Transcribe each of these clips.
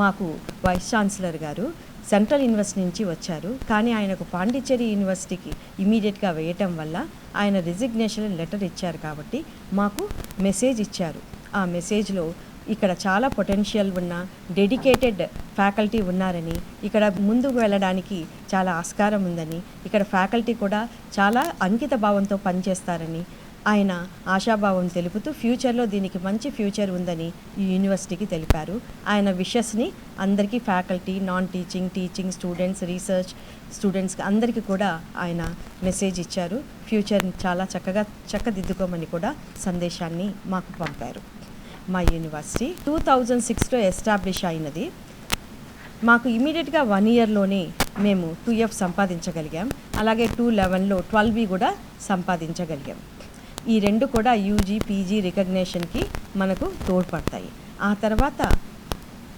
మాకు vice chancellor గారు central university నుంచి వచ్చారు. కానీ ఆయనకు పాండిచ్చేరి యూనివర్సిటీకి ఇమీడియట్గా వేయటం వల్ల ఆయన రిజిగ్నేషన్ లెటర్ ఇచ్చారు కాబట్టి మాకు మెసేజ్ ఇచ్చారు. ఆ మెసేజ్లో ఇక్కడ చాలా పొటెన్షియల్ ఉన్న డెడికేటెడ్ ఫ్యాకల్టీ ఉన్నారని ఇక్కడ ముందుకు వెళ్ళడానికి చాలా ఆస్కారం ఉందని ఇక్కడ ఫ్యాకల్టీ కూడా చాలా అంకిత భావంతో పనిచేస్తారని ఆయన ఆశాభావం తెలుపుతూ ఫ్యూచర్లో దీనికి మంచి ఫ్యూచర్ ఉందని ఈ యూనివర్సిటీకి తెలిపారు. ఆయన విషెస్ని అందరికీ faculty non teaching teaching students research స్టూడెంట్స్కి అందరికీ కూడా ఆయన మెసేజ్ ఇచ్చారు. ఫ్యూచర్ని చాలా చక్కగా చక్కదిద్దుకోమని కూడా సందేశాన్ని మాకు పంపారు. మా యూనివర్సిటీ టూ థౌజండ్ సిక్స్లో ఎస్టాబ్లిష్ అయినది. మాకు ఇమీడియట్గా వన్ ఇయర్లోనే మేము టూ ఎఫ్ సంపాదించగలిగాం. అలాగే టూ లెవెన్లో ట్వెల్వ్ బి కూడా సంపాదించగలిగాం. ఈ రెండు కూడా యూజీ పీజీ రికగ్నేషన్కి మనకు తోడ్పడతాయి. ఆ తర్వాత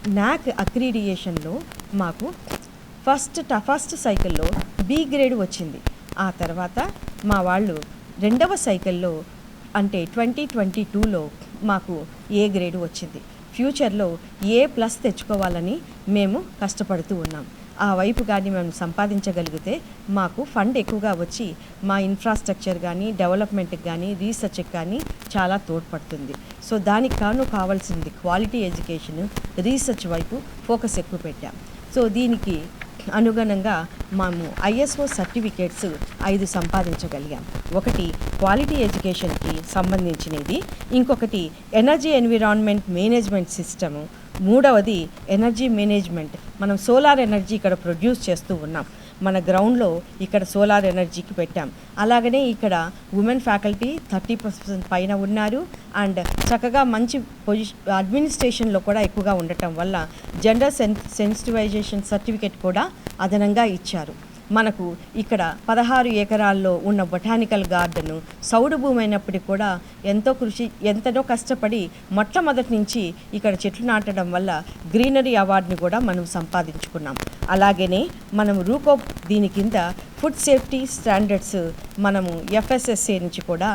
నాక్ అక్రిడియేషన్లో మాకు ఫస్ట్ ట ఫస్ట్ సైకిల్లో బి గ్రేడ్ వచ్చింది. ఆ తర్వాత మా వాళ్ళు రెండవ సైకిల్లో అంటే ట్వంటీ ట్వంటీ టూలో మాకు ఏ గ్రేడ్ వచ్చింది. ఫ్యూచర్లో ఏ ప్లస్ తెచ్చుకోవాలని మేము కష్టపడుతూ ఉన్నాం. ఆ వైపు కానీ మేము సంపాదించగలిగితే మాకు ఫండ్ ఎక్కువగా వచ్చి మా ఇన్ఫ్రాస్ట్రక్చర్ కానీ డెవలప్మెంట్కి కానీ రీసెర్చ్కి కానీ చాలా తోడ్పడుతుంది. సో దానికి కాను కావాల్సింది క్వాలిటీ ఎడ్యుకేషన్ రీసెర్చ్ వైపు ఫోకస్ ఎక్కువ పెట్టాం. సో దీనికి అనుగుణంగా మేము ఐఎస్ఓ సర్టిఫికేట్స్ ఐదు సంపాదించగలిగాం. ఒకటి క్వాలిటీ ఎడ్యుకేషన్కి సంబంధించినది. ఇంకొకటి ఎనర్జీ ఎన్విరాన్మెంట్ మేనేజ్మెంట్ సిస్టము మూడవది ఎనర్జీ మేనేజ్మెంట్. మనం సోలార్ ఎనర్జీ ఇక్కడ ప్రొడ్యూస్ చేస్తూ ఉన్నాం. మన గ్రౌండ్లో ఇక్కడ సోలార్ ఎనర్జీకి పెట్టాం. అలాగనే ఇక్కడ ఉమెన్ ఫ్యాకల్టీ థర్టీ పర్సెంట్ పైన ఉన్నారు. అండ్ చక్కగా మంచి పొజిషన్ అడ్మినిస్ట్రేషన్లో కూడా ఎక్కువగా ఉండటం వల్ల జెండర్ సెన్ సెన్సిటివైజేషన్ సర్టిఫికేట్ కూడా అదనంగా ఇచ్చారు. మనకు ఇక్కడ పదహారు ఎకరాల్లో ఉన్న బొటానికల్ గార్డెను సౌడు భూమి అయినప్పటికీ కూడా ఎంతో కృషి ఎంతనో కష్టపడి మొట్టమొదటి నుంచి ఇక్కడ చెట్లు నాటడం వల్ల గ్రీనరీ అవార్డుని కూడా మనం సంపాదించుకున్నాం. అలాగనే మనం రూకో దీని కింద ఫుడ్ సేఫ్టీ స్టాండర్డ్స్ మనము ఎఫ్ఎస్ఎస్ఏ నుంచి కూడా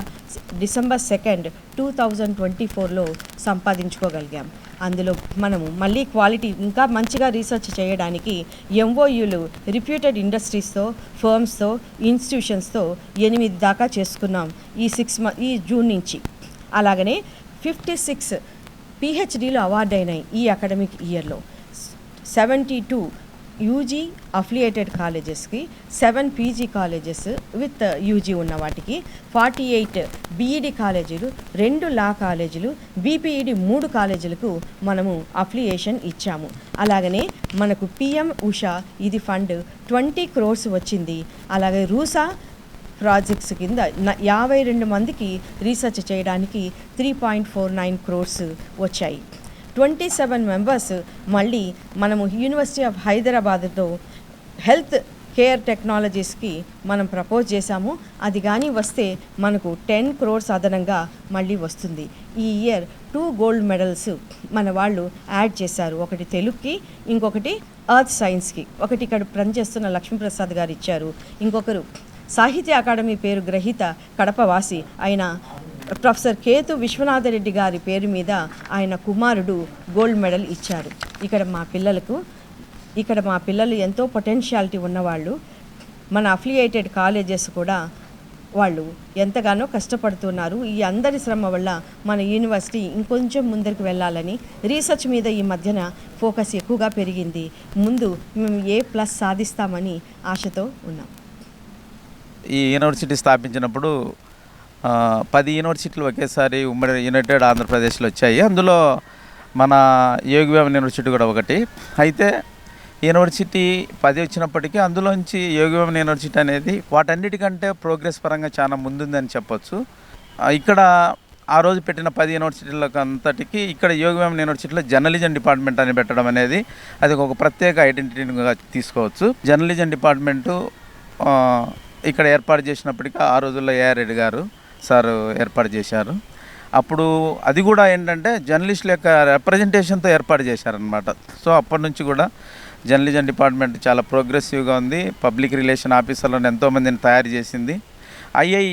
December second two thousand twenty ఫోర్లో సంపాదించుకోగలిగాం. అందులో మనము మళ్ళీ క్వాలిటీ ఇంకా మంచిగా రీసెర్చ్ చేయడానికి ఎంఓయూలు రిప్యూటెడ్ ఇండస్ట్రీస్తో ఫర్మ్స్తో ఇన్స్టిట్యూషన్స్తో ఎనిమిది దాకా చేసుకున్నాం ఈ సిక్స్ మ ఈ జూన్ నుంచి. అలాగనే ఫిఫ్టీ సిక్స్ పిహెచ్డీలు అవార్డు అయినాయి ఈ అకాడమిక్ ఇయర్లో. Seventy two UG affiliated కాలేజెస్కి seven PG colleges with UG ఉన్న వాటికి ఫార్టీ ఎయిట్ బీఈడి కాలేజీలు రెండు లా కాలేజీలు బీపీఈడి మూడు కాలేజీలకు మనము అఫిలియేషన్ ఇచ్చాము. అలాగనే మనకు పిఎం ఉషా ఇది ఫండ్ ట్వంటీ క్రోర్స్ వచ్చింది. అలాగే రూసా ప్రాజెక్ట్స్ కింద యాభై రెండు మందికి రీసెర్చ్ చేయడానికి three point four nine crores వచ్చాయి. ట్వంటీ సెవెన్ మెంబర్స్ మళ్ళీ మనము యూనివర్సిటీ ఆఫ్ హైదరాబాద్తో హెల్త్ కేర్ టెక్నాలజీస్కి మనం ప్రపోజ్ చేశాము. అది కానీ వస్తే మనకు టెన్ క్రోర్స్ అదనంగా మళ్ళీ వస్తుంది. ఈ ఇయర్ టూ గోల్డ్ మెడల్స్ మన వాళ్ళు యాడ్ చేశారు. ఒకటి తెలుగుకి ఇంకొకటి ఎర్త్ సైన్స్కి ఒకటి ఇక్కడ పనిచేస్తున్న లక్ష్మీప్రసాద్ గారు ఇచ్చారు. ఇంకొకరు సాహిత్య అకాడమీ పేరు గ్రహీత కడపవాసి అయిన ప్రొఫెసర్ కేతు విశ్వనాథరెడ్డి గారి పేరు మీద ఆయన కుమారుడు గోల్డ్ మెడల్ ఇచ్చారు. ఇక్కడ మా పిల్లలకు ఇక్కడ మా పిల్లలు ఎంతో పొటెన్షియాలిటీ ఉన్నవాళ్ళు మన అఫిలియేటెడ్ కాలేజెస్ కూడా వాళ్ళు ఎంతగానో కష్టపడుతున్నారు. ఈ అందరి శ్రమ వల్ల మన యూనివర్సిటీ ఇంకొంచెం ముందరికి వెళ్ళాలని రీసెర్చ్ మీద ఈ మధ్యన ఫోకస్ ఎక్కువగా పెరిగింది. ముందు మేము ఏ ప్లస్ సాధిస్తామని ఆశతో ఉన్నాం. ఈ యూనివర్సిటీ స్థాపించినప్పుడు పది యూనివర్సిటీలు ఒకేసారి ఉమ్మడి యునైటెడ్ ఆంధ్రప్రదేశ్లో వచ్చాయి. అందులో మన యోగివేమ యూనివర్సిటీ కూడా ఒకటి. అయితే యూనివర్సిటీ పది వచ్చినప్పటికీ అందులోంచి యోగివేమ యూనివర్సిటీ అనేది వాటన్నిటికంటే ప్రోగ్రెస్ పరంగా చాలా ముందుందని చెప్పొచ్చు. ఇక్కడ ఆ రోజు పెట్టిన పది యూనివర్సిటీలకు అంతటికి ఇక్కడ యోగివేమ యూనివర్సిటీలో జర్నలిజం డిపార్ట్మెంట్ అని పెట్టడం అనేది అది ఒక ప్రత్యేక ఐడెంటిటీగా తీసుకోవచ్చు. జర్నలిజం డిపార్ట్మెంటు ఇక్కడ ఏర్పాటు చేసినప్పటికీ ఆ రోజుల్లో ఏఆర్ రెడ్డి గారు సార్ ఏర్పాటు చేశారు. అప్పుడు అది కూడా ఏంటంటే జర్నలిస్టుల యొక్క రిప్రజెంటేషన్తో ఏర్పాటు చేశారనమాట సో అప్పటి నుంచి కూడా జర్నలిజం డిపార్ట్మెంట్ చాలా ప్రోగ్రెసివ్గా ఉంది. పబ్లిక్ రిలేషన్ ఆఫీసర్లను ఎంతోమందిని తయారు చేసింది. I I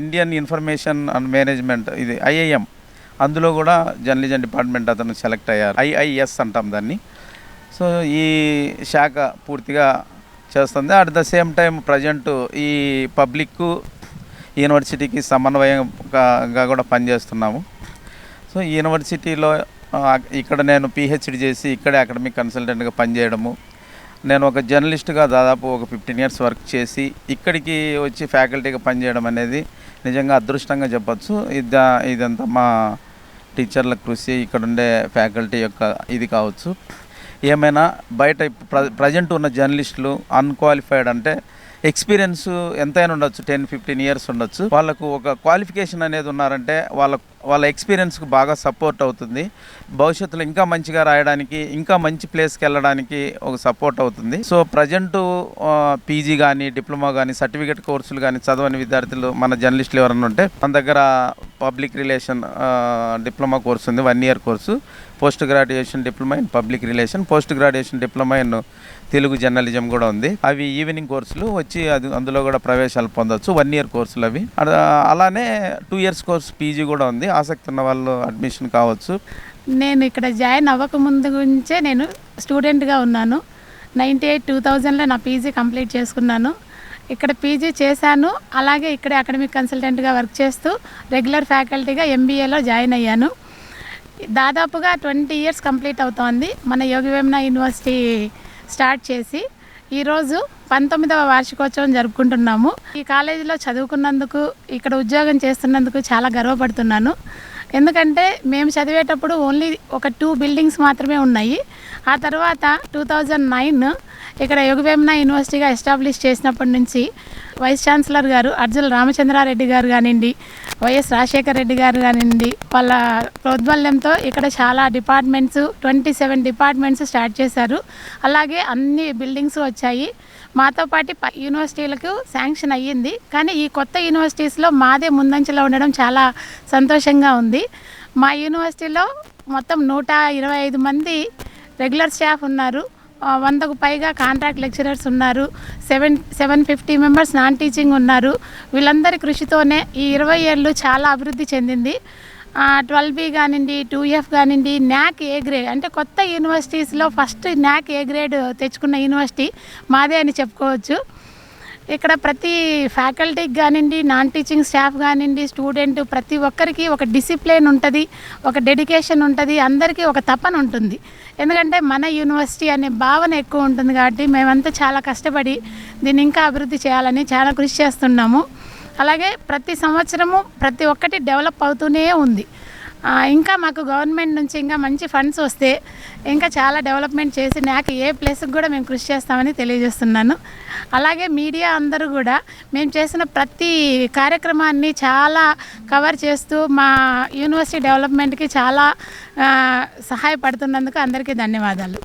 Indian information and management ఇది ఐఐఎం. అందులో కూడా జర్నలిజం డిపార్ట్మెంట్ అతను సెలెక్ట్ అయ్యారు. ఐఐఎస్ అంటాం దాన్ని. సో ఈ శాఖ పూర్తిగా చేస్తుంది. At the same time present ఈ పబ్లిక్ యూనివర్సిటీకి సమన్వయంగా కూడా పనిచేస్తున్నాము. సో యూనివర్సిటీలో ఇక్కడ నేను పిహెచ్డి చేసి ఇక్కడే అకాడమిక్ కన్సల్టెంట్గా పనిచేయడము. నేను ఒక జర్నలిస్ట్గా దాదాపు ఒక ఫిఫ్టీన్ ఇయర్స్ వర్క్ చేసి ఇక్కడికి వచ్చి ఫ్యాకల్టీగా పనిచేయడం అనేది నిజంగా అదృష్టంగా చెప్పచ్చు. ఇది ఇదంతా మా టీచర్ల కృషి ఇక్కడ ఉండే ఫ్యాకల్టీ యొక్క ఇది కావచ్చు. ఏమైనా బయట ప్ర ప్రజెంట్ ఉన్న జర్నలిస్టులు అన్క్వాలిఫైడ్ అంటే ఎక్స్పీరియన్స్ ఎంతైనా ఉండొచ్చు టెన్ ఫిఫ్టీన్ ఇయర్స్ ఉండొచ్చు. వాళ్ళకు ఒక క్వాలిఫికేషన్ అనేది ఉన్నారంటే వాళ్ళ వాళ్ళ ఎక్స్పీరియన్స్కి బాగా సపోర్ట్ అవుతుంది. భవిష్యత్తులో ఇంకా మంచిగా రాయడానికి ఇంకా మంచి ప్లేస్కి వెళ్ళడానికి ఒక సపోర్ట్ అవుతుంది. సో ప్రజెంట్ పీజీ కానీ డిప్లొమా కానీ సర్టిఫికేట్ కోర్సులు కానీ చదవని విద్యార్థులు మన జర్నలిస్టులు ఎవరైనా ఉంటే మన దగ్గర పబ్లిక్ రిలేషన్ డిప్లొమా కోర్సు ఉంది one year course. Post graduation diploma in public relation. Post graduation diploma in Telugu journalism కూడా ఉంది. అవి ఈవినింగ్ కోర్సులు వచ్చి అది అందులో కూడా ప్రవేశాలు పొందొచ్చు. వన్ ఇయర్ కోర్సులు అవి. అలానే టూ ఇయర్స్ కోర్స్ పీజీ కూడా ఉంది. ఆసక్తి ఉన్న వాళ్ళు అడ్మిషన్ కావచ్చు. నేను ఇక్కడ జాయిన్ అవ్వక ముందు గురించే నేను స్టూడెంట్గా ఉన్నాను. నైంటీ ఎయిట్ టూ థౌజండ్లో నా పీజీ కంప్లీట్ చేసుకున్నాను. ఇక్కడ పీజీ చేశాను. అలాగే ఇక్కడే అకాడమిక్ కన్సల్టెంట్గా వర్క్ చేస్తూ రెగ్యులర్ ఫ్యాకల్టీగా ఎంబీఏలో జాయిన్ అయ్యాను. దాదాపుగా ట్వంటీ ఇయర్స్ కంప్లీట్ అవుతోంది. మన యోగివేమన యూనివర్సిటీ స్టార్ట్ చేసి ఈరోజు పంతొమ్మిదవ వార్షికోత్సవం జరుపుకుంటున్నాము. ఈ కాలేజీలో చదువుకున్నందుకు ఇక్కడ ఉద్యోగం చేస్తున్నందుకు చాలా గర్వపడుతున్నాను. ఎందుకంటే మేము చదివేటప్పుడు ఓన్లీ ఒక టూ బిల్డింగ్స్ మాత్రమే ఉన్నాయి. ఆ తర్వాత టూ థౌజండ్ నైన్ ఇక్కడ యోగవేమన యూనివర్సిటీగా ఎస్టాబ్లిష్ చేసినప్పటి నుంచి వైస్ ఛాన్సలర్ గారు అర్జుల రామచంద్రారెడ్డి గారు కానివ్వండి వైఎస్ రాజశేఖర రెడ్డి గారు కానివ్వండి వాళ్ళ ప్రోద్బల్యంతో ఇక్కడ చాలా departments twenty seven departments start చేశారు. అలాగే అన్ని బిల్డింగ్స్ వచ్చాయి. మాతో పాటు ప- యూనివర్సిటీలకు శాంక్షన్ అయ్యింది. కానీ ఈ కొత్త యూనివర్సిటీస్లో మాదే ముందంచెలో ఉండడం చాలా సంతోషంగా ఉంది. మా యూనివర్సిటీలో మొత్తం నూట ఇరవై ఐదు మంది రెగ్యులర్ స్టాఫ్ ఉన్నారు. వందకు పైగా కాంట్రాక్ట్ లెక్చరర్స్ ఉన్నారు. Seven seven fifty members non teaching ఉన్నారు. వీళ్ళందరి కృషితోనే ఈ ఇరవై ఏళ్ళు చాలా అభివృద్ధి చెందింది. ట్వెల్వ్ బి కానివ్వండి టూ ఎఫ్ కానివ్వండి న్యాక్ ఏ గ్రేడ్ అంటే కొత్త యూనివర్సిటీస్లో ఫస్ట్ న్యాక్ ఏ గ్రేడ్ తెచ్చుకున్న యూనివర్సిటీ మాదే అని చెప్పుకోవచ్చు. ఇక్కడ ప్రతి ఫ్యాకల్టీకి కానివ్వండి నాన్ టీచింగ్ స్టాఫ్ కానివ్వండి స్టూడెంట్ ప్రతి ఒక్కరికి ఒక డిసిప్లిన్ ఉంటుంది ఒక డెడికేషన్ ఉంటుంది అందరికీ ఒక తపన ఉంటుంది. ఎందుకంటే మన యూనివర్సిటీ అనే భావన ఎక్కువ ఉంటుంది కాబట్టి మేమంతా చాలా కష్టపడి దీన్ని ఇంకా అభివృద్ధి చేయాలని చాలా కృషి చేస్తున్నాము. అలాగే ప్రతి సంవత్సరము ప్రతి ఒక్కటి డెవలప్ అవుతూనే ఉంది. ఇంకా మాకు గవర్నమెంట్ నుంచి ఇంకా మంచి ఫండ్స్ వస్తే ఇంకా చాలా డెవలప్మెంట్ చేసి నాకు ఏ ప్లేస్కి కూడా మేము కృషి చేస్తామని తెలియజేస్తున్నాను. అలాగే మీడియా అందరూ కూడా మేము చేసిన ప్రతి కార్యక్రమాన్ని చాలా కవర్ చేస్తూ మా యూనివర్సిటీ డెవలప్మెంట్కి చాలా సహాయపడుతున్నందుకు అందరికీ ధన్యవాదాలు.